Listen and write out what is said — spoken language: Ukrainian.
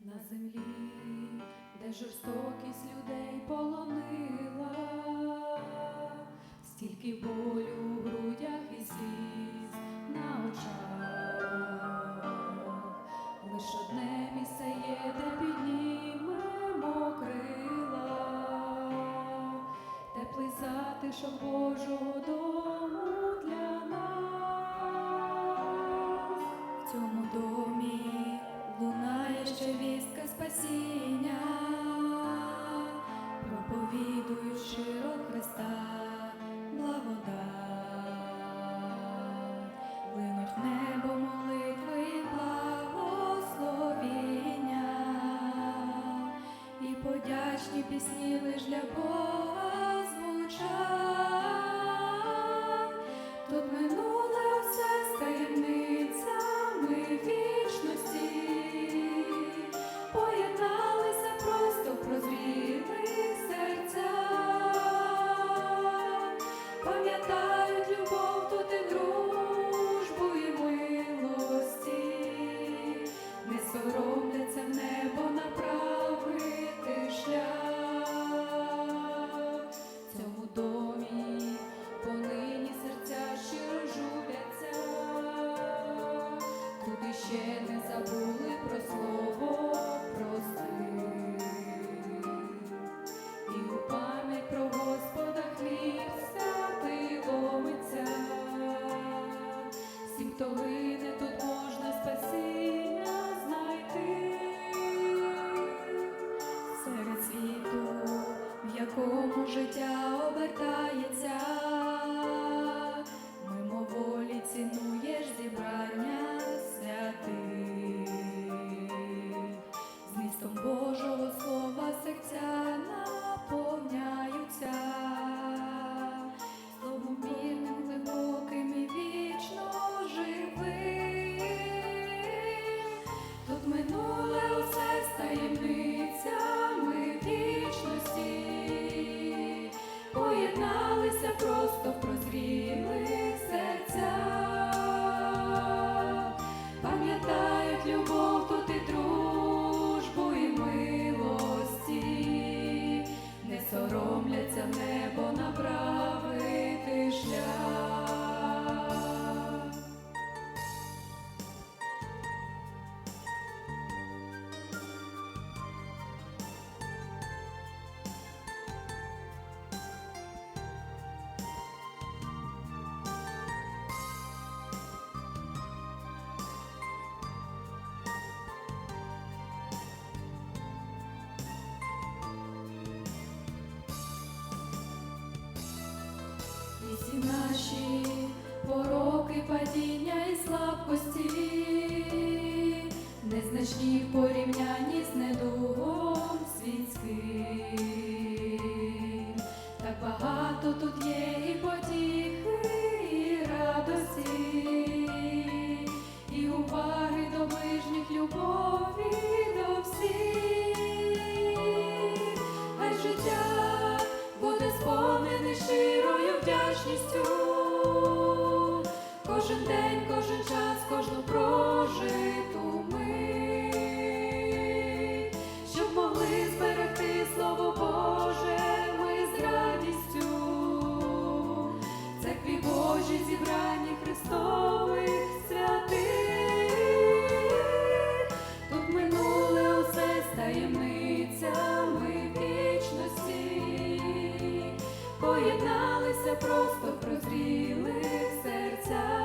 на землі, де жорстокість людей полонила, стільки болю в грудях і сліз на очах, лиш одне місце є, де піднімемо крила, теплий затишок Божого дому для нас. В цьому вістка спасіння, проповідую щиро Христа, благодать, линуть в небо молитви благословіння, і подячні пісні лиш для Бога звучать. Тут ще не забули про слово Божого слова серця наповняються, словом вірним, глибоким і вічно живим. Тут минуле усе з таємницями вічності, поєдналися просто в прозрілих наші пороки, падіння і слабкості, незначні в порівнянні з недугом світським. Так багато тут є вдячністю. Кожен день, кожен час, кожну прожиту мить, щоб могли зберегти слово Боже, ми з радістю. Церкві Божі зібрані Христових святих. Тут минуле усе з вічності, поєдналися просто прозріли серця.